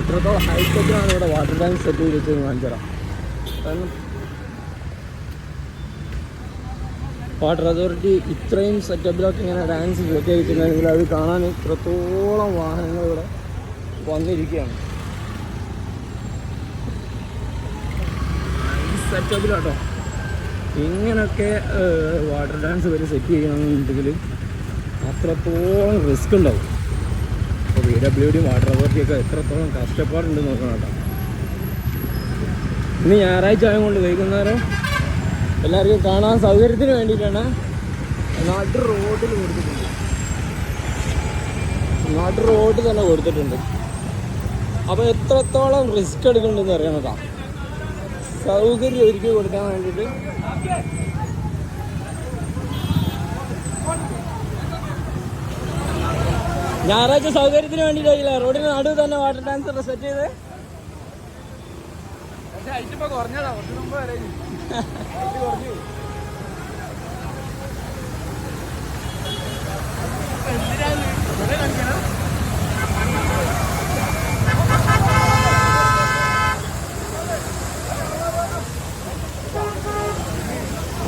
എത്രത്തോളം ഹൈടെക്കിലാണ് ഇവിടെ water tank set ചെയ്ത് വെച്ചത് കാണിച്ചു വാട്ടർ അതോറിറ്റി ഇത്രയും സെറ്റപ്പിലൊക്കെ ഇങ്ങനെ ഡാൻസ് സെറ്റ് വെച്ചിട്ടുണ്ടെങ്കിൽ അത് കാണാൻ ഇത്രത്തോളം വാഹനങ്ങൾ ഇവിടെ വന്നിരിക്കുകയാണ്. സെറ്റപ്പിലാട്ടോ ഇങ്ങനൊക്കെ വാട്ടർ ഡാൻസ് വരെ സെറ്റ് ചെയ്യണമെന്നുണ്ടെങ്കിൽ അത്രത്തോളം റിസ്ക് ഉണ്ടാവും. ഡബ്ല്യു ഡി വാട്ടർ അതോറിറ്റിയൊക്കെ എത്രത്തോളം കഷ്ടപ്പാടുണ്ട് നോക്കണം കേട്ടോ. ഇന്ന് ഞായറാഴ്ച ആയതുകൊണ്ട് വൈകുന്നേരം എല്ലാവർക്കും കാണാൻ സൗകര്യത്തിന് വേണ്ടിയിട്ടാണ് നാട്ടു റോഡിൽ കൊടുത്തിട്ടുണ്ട്. നാട്ടു റോഡിൽ തന്നെ കൊടുത്തിട്ടുണ്ട്. അപ്പോൾ എത്രത്തോളം റിസ്ക് എടുക്കുന്നുണ്ടെന്ന് അറിയണതാ സൗകര്യം ഒരുക്കി കൊടുക്കാൻ വേണ്ടിയിട്ട് ഞായറാഴ്ച സൗകര്യത്തിന് വേണ്ടിയിട്ടായില്ല റോഡിന് നടുവ് തന്നെ വാട്ടർ ടാങ്ക് സെറ്റ് ചെയ്ത്.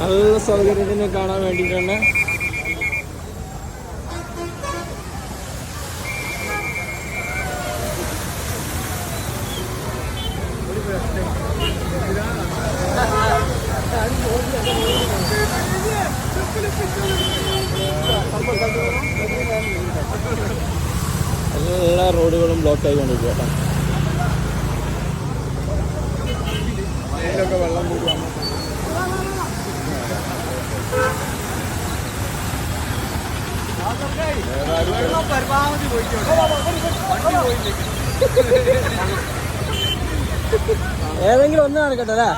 നല്ല സൗകര്യത്തിന് കാണാൻ വേണ്ടിയിട്ടാണ്. എല്ലാ റോഡുകളും ബ്ലോക്ക് ആയിക്കൊണ്ടിരിക്കുക കേട്ടോ. ഇതിലൊക്കെ വെള്ളം ഏതെങ്കിലും ഒന്ന് കാണിക്കട്ടെ അല്ലേ?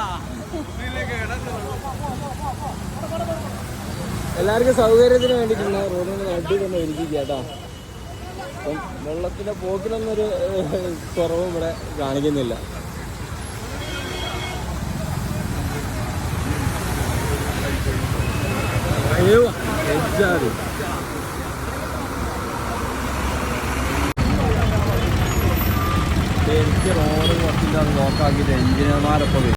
എല്ലാവർക്കും സൗകര്യത്തിന് വേണ്ടിയിട്ടുള്ള റോഡിന് അടി തന്നെ ഒരുക്കിക്കുക കേട്ടോ അപ്പം വെള്ളത്തിന്റെ പോക്കിനൊന്നൊരു കുറവ് ഇവിടെ കാണിക്കുന്നില്ല. അയ്യോ എജ്ജാതി. എനിക്ക് റോഡ് കുറച്ചിട്ട് അത് എഞ്ചിനീയർമാരൊക്കെ വരും.